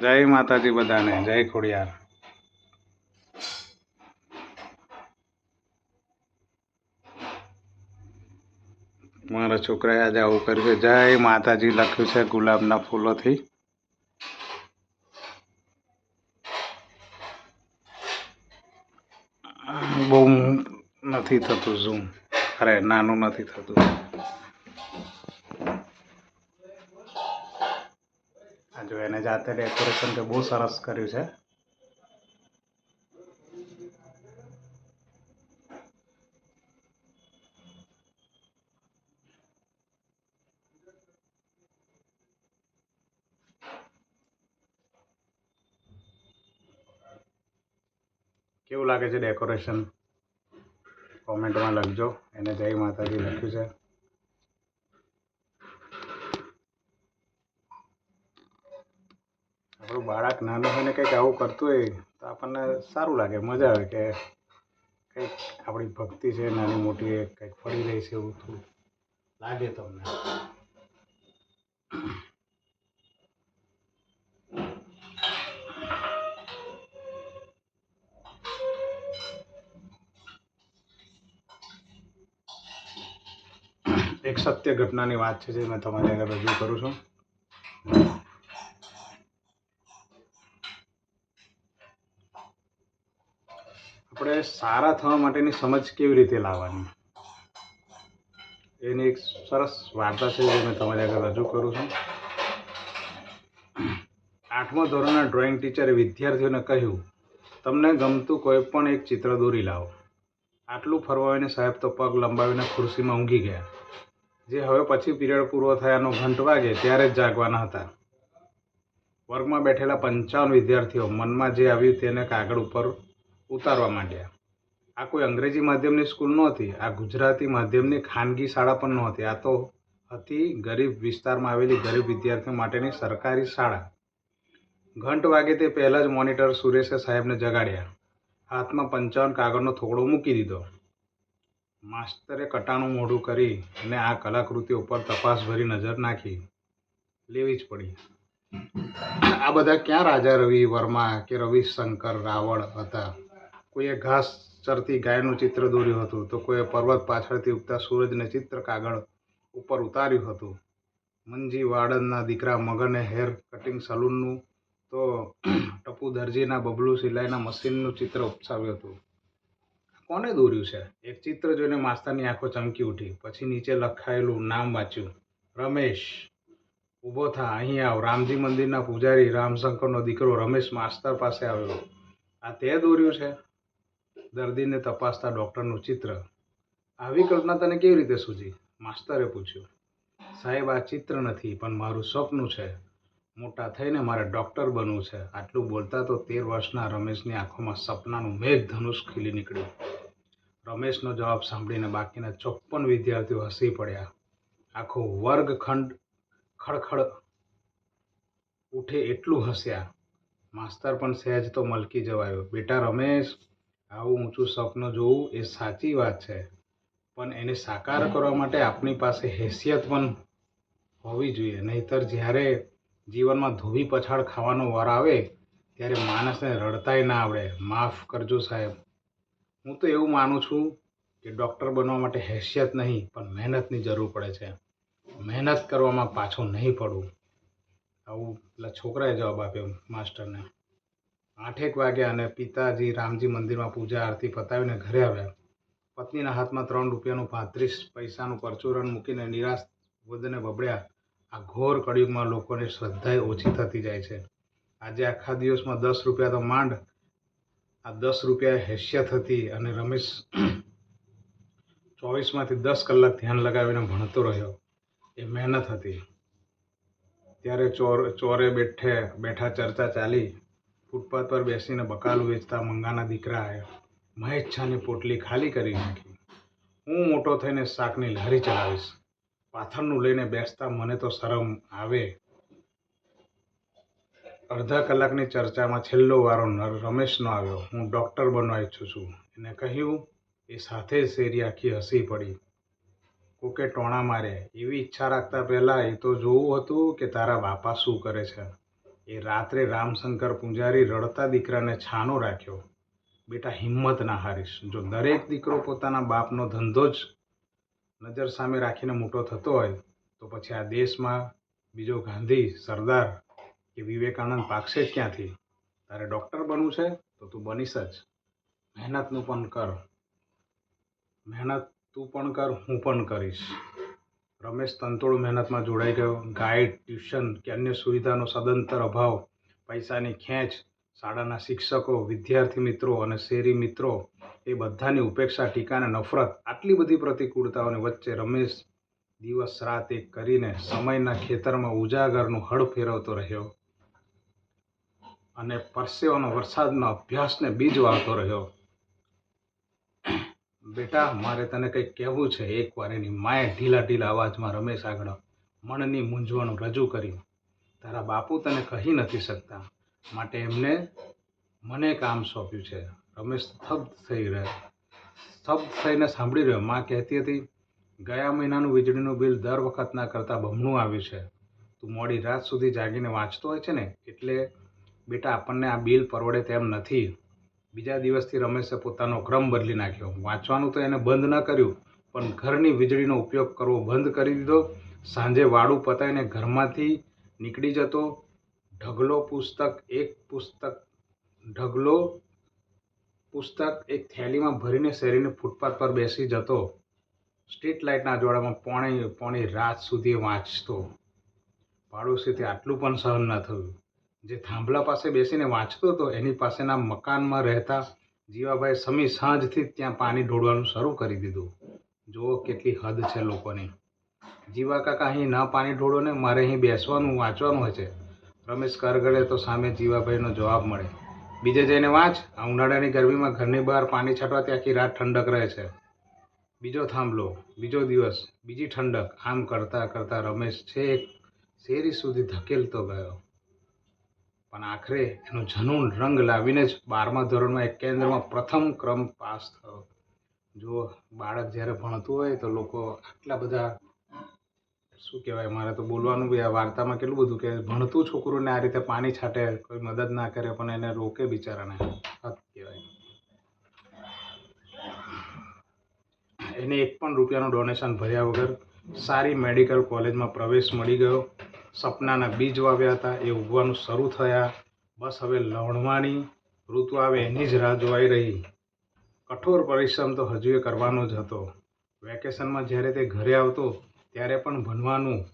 જય માતાજી બધાને, જય ખોડિયાર. મારા છોકરાએ આજે આવું કર્યું છે. જય માતાજી, લખ્યું છે ગુલાબના ફૂલોથી. બહુ નથી થતું ઝૂમ અરે, નાનું નથી થતું. જો એને જાતે ડેકોરેશન તો બહુ સરસ કર્યું છે. કેવું લાગે છે ડેકોરેશન કોમેન્ટમાં લખજો. એને જય માતાજી લખ્યું છે. આપણું બાળક નાનું હોય ને કંઈક આવું કરતું હોય, તો આપણને સારું લાગે, મજા આવે કે કંઈક આપણી ભક્તિ છે, નાની મોટી એ કંઈક ફરી રહી છે એવું થોડું લાગે તમને. એક સત્ય ઘટનાની વાત છે જે મેં તમારી આગળ રજૂ કરું છું. આપણે સારા થવા માટેની સમજ કેવી રીતે લાવવાની? એની એક સરસ વાર્તા છે જે મેં તમારી આગળ રજૂ કરું છું. આઠમા ધોરણના ડ્રોઈંગ ટીચરે વિદ્યાર્થીઓને કહ્યું, તમને ગમતું કોઈ પણ એક ચિત્ર દોરી લાવો. આટલું ફરવાવીને સાહેબ તો પગ લંબાવીને ખુરશીમાં ઊંઘી ગયા. જે હવે પછી પીરિયડ પૂરો થયાનો ઘંટ વાગે ત્યારે જ જાગવાના હતા. વર્ગમાં બેઠેલા પંચાવન વિદ્યાર્થીઓ મનમાં જે આવ્યું તેને કાગળ ઉપર ઉતારવા માંડ્યા. આ કોઈ અંગ્રેજી માધ્યમની સ્કૂલ નહોતી, આ ગુજરાતી માધ્યમની ખાનગી શાળા પણ નહોતી. આ તો હતી ગરીબ વિસ્તારમાં આવેલી ગરીબ વિદ્યાર્થીઓ માટેની સરકારી શાળા. ઘંટ વાગે તે પહેલાં જ મોનિટર સુરેશે સાહેબને જગાડ્યા. હાથમાં પંચાવન કાગળનો થોડો મૂકી દીધો. માસ્તરે કટાણું મોઢું કરી અને આ કલાકૃતિ ઉપર તપાસ ભરી નજર નાખી. લેવી જ પડી. આ બધા ક્યાં રાજા રવિ વર્મા કે રવિશંકર રાવળ હતા? કોઈએ ઘાસ ચરતી ગાયનું ચિત્ર દોર્યું હતું તો કોઈએ પર્વત પાછળથી ઉગતા સૂરજને ચિત્ર કાગળ ઉપર ઉતાર્યું હતું. મંજી વાડનના દીકરા મગને હેર કટિંગ સલૂનનું તો ટપુ દરજીના બબલુ સિલાઈના મશીનનું ચિત્ર ઉપસાવ્યું હતું. કોને દોર્યું છે? એક ચિત્ર જોઈને માસ્તરની આંખો ચમકી ઉઠી. પછી નીચે લખાયેલું નામ વાંચ્યું. રમેશ. ઊભો થા, અહીં આવ. રામજી મંદિરના પૂજારી રામશંકરનો દીકરો રમેશ માસ્તર પાસે આવ્યો. આ તે દોર્યું છે? દર્દીને તપાસતા ડૉક્ટરનું ચિત્ર. આવી કલ્પના તને કેવી રીતે સૂજી? માસ્તરે પૂછ્યું. સાહેબ, આ ચિત્ર નથી, પણ મારું સ્વપ્ન છે. મોટા થઈને મારે ડૉક્ટર બનવું છે. આટલું બોલતા તો તેર વર્ષના રમેશની આંખોમાં સપનાનું મેઘ ધનુષ ખીલી નીકળ્યું. રમેશનો જવાબ સાંભળીને બાકીના ચોપ્પન વિદ્યાર્થીઓ હસી પડ્યા. આખો વર્ગખંડ ખડખડ ઉઠે એટલું હસ્યા. માસ્તર પણ સહેજ તો મલકી જવાયો. બેટા રમેશ આવું ઊંચું સ્વપ્ન જોવું એ સાચી વાત છે. પણ એને સાકાર કરવા માટે આપણી પાસે હેસિયત પણ હોવી જોઈએ. નહીતર જ્યારે જીવનમાં ધોબી પછાડ ખાવાનો વાર આવે, ત્યારે માણસને રડતાય ના આવડે. માફ કરજો સાહેબ. હું તો એવું માનું છું કે ડૉક્ટર બનવા માટે હેસિયત નહીં, પણ મહેનતની જરૂર પડે છે. મહેનત કરવામાં પાછું નહીં પડવું. આવું પેલા છોકરાએ જવાબ આપ્યો માસ્ટરને. આઠેક વાગ્યા અને પિતાજી રામજી મંદિરમાં પૂજા આરતી પતાવીને ઘરે આવ્યા. પત્નીના હાથમાં ત્રણ રૂપિયાનું પાંત્રીસ પૈસાનું પરચુરણ મૂકીને નિરાશ વદને બબડ્યા. આ ઘોર કળિયુગમાં લોકોની શ્રદ્ધાએ ઓછી થતી જાય છે. આજે આખા દિવસમાં દસ રૂપિયા તો માંડ. આ દસ રૂપિયા હેસિયત હતી અને રમેશ ચોવીસમાંથી દસ કલાક ધ્યાન લગાવીને ભણતો રહ્યો. એ મહેનત હતી. ત્યારે ચોર, ચોરે બેઠે, બેઠા ચર્ચા ચાલી. ફૂટપાથ પર બેસીને બકાલું વેચતા મંગાના દીકરાએ મહેચ્છાની પોટલી ખાલી કરી નાખી. હું મોટો થઈને શાકની લારી ચલાવીશ. પાથરનું લઈને બેસતા મને તો શરમ આવે. અડધા કલાકની ચર્ચામાં છેલ્લો વારો નર રમેશનો આવ્યો. હું ડૉક્ટર બનવા ઈચ્છું છું. એને કહ્યું, એ સાથે જ શેરી આખી હસી પડી. કોકે ટોણા માર્યા. એવી ઈચ્છા રાખતા પહેલાં એ તો જોવું હતું કે તારા બાપા શું કરે છે. એ રાત્રે રામશંકર પૂજારી રડતા દીકરાને છાનો રાખ્યો. બેટા, હિંમત ના હારીશ. જો દરેક દીકરો પોતાના બાપનો ધંધો જ નજર સામે રાખીને મોટો થતો હોય, તો પછી આ દેશમાં બીજો ગાંધી, સરદાર કે વિવેકાનંદ પાકશે જ ક્યાંથી? તારે ડૉક્ટર બનવું છે તો તું બનીશ જ. મહેનતનું પણ કર. મહેનત તું પણ કર, હું પણ કરીશ. રમેશ તંતોડ મહેનતમાં જોડાઈ ગયો. ગાઈડ, ટ્યુશન, કે અન્ય સુવિધાનો સદંતર અભાવ, પૈસાની ખેંચ, શાળાના શિક્ષકો, વિદ્યાર્થી મિત્રો અને શેરી મિત્રો, એ બધાની ઉપેક્ષા ટીકા અને નફરત, આટલી બધી પ્રતિકૂળતાઓની વચ્ચે રમેશ દિવસ રાત એક કરીને સમયના ખેતરમાં ઉજાગરનું હળ ફેરવતો રહ્યો અને પરસેવાનો વરસાદના અભ્યાસને બીજ વાળતો રહ્યો. બેટા, મારે તને કંઈક કહેવું છે. એકવાર એની માએ ઢીલા ઢીલા અવાજમાં રમેશ આગળ મનની મૂંઝવણ રજૂ કર્યું તારા બાપુ તને કહી નથી શકતા. માટે એમને મને કામ સોંપ્યું છે. રમેશ સ્તબ્ધ થઈ રહ્યો સ્તબ્ધ થઈને સાંભળી રહ્યો. માં કહેતી હતી, ગયા મહિનાનું વીજળીનું બિલ દર વખતના કરતાં બમણું આવ્યું છે. તું મોડી રાત સુધી જાગીને વાંચતો હોય છે ને? એટલે બેટા, આપણને આ બિલ પરવડે તેમ નથી. બીજા દિવસથી રમેશે પોતાનો ક્રમ બદલી નાખ્યો. વાંચવાનું તો એને બંધ ન કર્યું, પણ ઘરની વીજળીનો ઉપયોગ કરવો બંધ કરી દીધો. સાંજે વાડું પતાવીને ઘરમાંથી નીકળી જતો. ઢગલો પુસ્તક, એક પુસ્તક, ઢગલો પુસ્તક એક થેલીમાં ભરીને શેરીની ફૂટપાથ પર બેસી જતો. સ્ટ્રીટ લાઇટના જોડામાં પોણી પોણી રાત સુધી વાંચતો. પાડોશીથી આટલું પણ સહન ન થયું. જે થાંભલા પાસે બેસીને વાંચતો હતો, એની પાસેના મકાનમાં રહેતા જીવાભાઈ સમી સાંજથી જ ત્યાં પાણી ઢોળવાનું શરૂ કરી દીધું. જુઓ કેટલી હદ છે લોકોની. જીવા કાકા અહીં ના પાણી ઢોળો ને મારે અહીં બેસવાનું, વાંચવાનું હોય છે. રમેશ કરગડે તો સામે જીવાભાઈનો જવાબ મળે. બીજે જઈને વાંચ, આ ઉનાળાની ગરમીમાં ઘરની બહાર પાણી છાંટવાથી આખી રાત ઠંડક રહે છે. બીજો થાંભલો, બીજો દિવસ, બીજી ઠંડક. આમ કરતાં કરતાં રમેશ છેક શેરી સુધી ધકેલતો ગયો. પણ આખરે એનો જનૂન રંગ લાવીને જ બારમા ધોરણમાં એક કેન્દ્રમાં પ્રથમ ક્રમ પાસ થયો. જો બાળક જ્યારે ભણતું હોય તો લોકો આટલા બધા, શું કહેવાય, મારે તો બોલવાનું બી આ વાર્તામાં કેટલું બધું કે ભણતું છોકરુંને આ રીતે પાણી છાંટે, કોઈ મદદ ના કરે, પણ એને રોકે બિચારાને. હદ કહેવાય. એને એક પણ રૂપિયાનું ડોનેશન ભર્યા વગર સારી મેડિકલ કોલેજમાં પ્રવેશ મળી ગયો. સપનાના બીજ વાવ્યા હતા, એ ઉગવાનું શરૂ થયા. બસ હવે લણવાની ઋતુ આવે એની જ રાહ જોવાઈ રહી. કઠોર પરિશ્રમ તો હજુ એ કરવાનો જ હતો. વેકેશનમાં જ્યારે તે ઘરે આવતો, ત્યારે પણ ભણવાનું,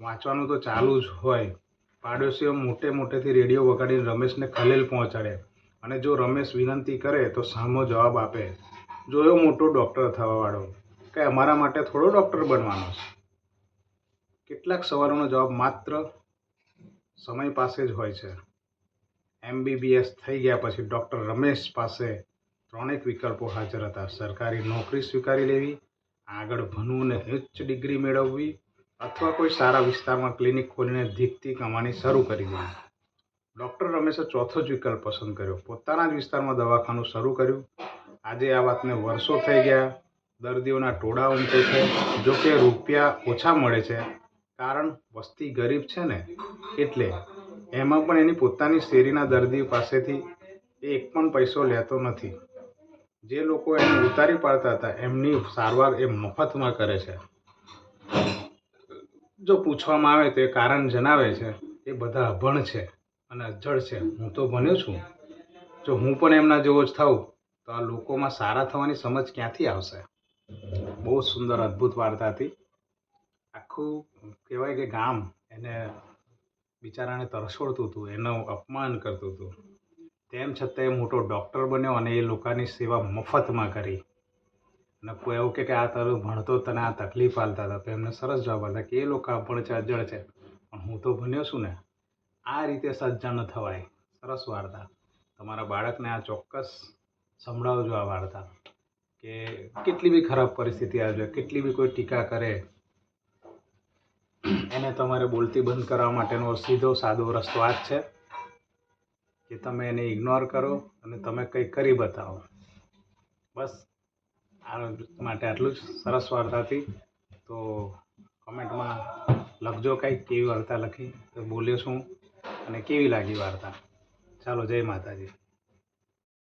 વાંચવાનું તો ચાલુ જ હોય. પાડોશીઓ મોટે મોટેથી રેડિયો વગાડીને રમેશને ખલેલ પહોંચાડે અને જો રમેશ વિનંતી કરે તો સામો જવાબ આપે. જોયો મોટો ડૉક્ટર થવાવાળો. કે અમારા માટે થોડો ડૉક્ટર બનવાનો છે? કેટલાક સવાલોનો જવાબ માત્ર સમય પાસે જ હોય છે. એમબીબીએસ થઈ ગયા પછી ડૉક્ટર રમેશ પાસે ત્રણેક વિકલ્પો હાજર હતા. સરકારી નોકરી સ્વીકારી લેવી, આગળ ભણવું ને ઉચ્ચ ડિગ્રી મેળવવી અથવા કોઈ સારા વિસ્તારમાં ક્લિનિક ખોલીને ધીકતી કમાણી શરૂ કરી દેવી. ડૉક્ટર રમેશે ચોથો જ વિકલ્પ પસંદ કર્યો. પોતાના જ વિસ્તારમાં દવાખાનું શરૂ કર્યું. આજે આ વાતને વર્ષો થઈ ગયા. દર્દીઓના ટોળા ઉમટે છે. જો કે રૂપિયા ઓછા મળે છે. કારણ વસ્તી ગરીબ છે ને, એટલે એમાં પણ એની પોતાની શેરીના દર્દી પાસેથી એ એક પણ પૈસો લેતો નથી. જે લોકો એને ઉતારી પાડતા હતા, એમની સારવાર એ મફતમાં કરે છે. જો પૂછવામાં આવે તો એ કારણ જણાવે છે, એ બધા અભણ છે અને અજળ છે. હું તો ભણ્યો છું. જો હું પણ એમના જેવો જ થાઉં, તો આ લોકોમાં સારા થવાની સમજ ક્યાંથી આવશે? બહુ સુંદર, અદ્ભુત વાર્તા હતી. આખું કહેવાય કે ગામ એને બિચારાને તરસોડતું હતું, એનું અપમાન કરતું હતું. તેમ છતાં એ મોટો ડૉક્ટર બન્યો અને એ લોકોની સેવા મફતમાં કરી. અને કોઈ એવું કે આ તારું ભણતો તને આ તકલીફ આલતા હતા, તો એમને સરસ જવાબ હતા કે એ લોકો અભણ છે અજળ છે. પણ હું તો ભણ્યો છું ને, આ રીતે સજ્જન થવાય. સરસ વાર્તા. તમારા બાળકને આ ચોક્કસ સંભળાવજો આ વાર્તા. કે કેટલી બી ખરાબ પરિસ્થિતિ આવે કેટલી બી કોઈ ટીકા કરે એને તમારે બોલતી બંધ કરવા માટેનો સીધો સાદો રસ્તો આ જ છે કે તમે એને ઇગ્નોર કરો અને તમે કંઈક કરી બતાવો. બસ, આ માટે આટલું જ. સરસ વાર્તાથી. તો કમેન્ટમાં લખજો કંઈક કેવી વાર્તા લખી, તો બોલ્યો છું અને કેવી લાગી વાર્તા. ચાલો, જય માતાજી.